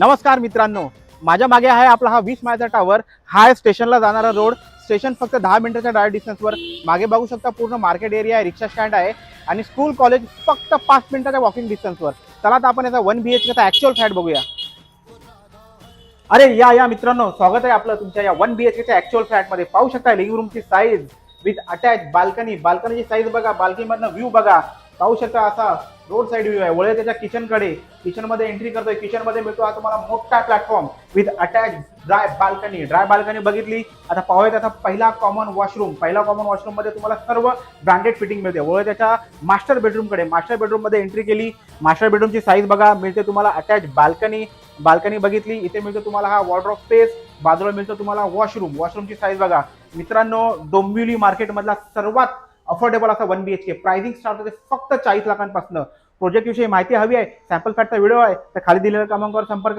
नमस्कार मित्रांनो. माझ्या मागे आहे आपला हा वीस मायचा टावर हा आहे स्टेशनला जाणारा रोड स्टेशन फक्त दहा मिनिटाच्या डायरेक्ट डिस्टन्सवर मागे बघू शकता पूर्ण मार्केट एरिया आहे रिक्षा स्टँड आहे आणि स्कूल कॉलेज फक्त पाच मिनिटाच्या वॉकिंग डिस्टन्सवर चला आता आपण याचा वन बी एच केचा ऍक्च्युअल फ्लॅट बघूया. अरे या या मित्रांनो स्वागत आहे आपलं तुमच्या या वन बी एच केच्या ॲक्च्युअल फ्लॅटमध्ये पाहू शकता लिव्हिंग रूमची साईज विथ अटॅच बाल्कनी बाल्कनीची साईज बघा बाल्कनीमधनं व्ह्यू बघा. पाहू शकता असा रोड साईड व्ह्यू आहे. वळे त्याच्या किचनकडे किचनमध्ये एंट्री करतोय. किचनमध्ये मिळतो हा तुम्हाला मोठा platform with attach dry balcony dry balcony बघितली. आता पाहूया त्याचा पहिला कॉमन वॉशरूम पहिला कॉमन वॉशरूममध्ये तुम्हाला सर्व ब्रँडेड फिटिंग मिळते. वळे त्याच्या मास्टर बेडरूमकडे मास्टर बेडरूममध्ये एंट्री केली. मास्टर बेडरूमची साईज बघा. मिळते तुम्हाला अटॅच बाल्कनी बाल्कनी बघितली. इथे मिळतो तुम्हाला हा वॉर्ड्रॉप स्पेस बाजूला मिळतो तुम्हाला वॉशरूम वॉशरूमची साईज बघा. मित्रांनो डोंबिवली मार्केटमधला सर्वात अफोर्डेबल असा one B H K pricing start होते फक्त चाळीस लाखांपासून. प्रोजेक्ट विषयी माहिती हवी आहे सॅम्पल फॅटचा व्हिडिओ आहे तर खाली दिलेल्या क्रमांकावर संपर्क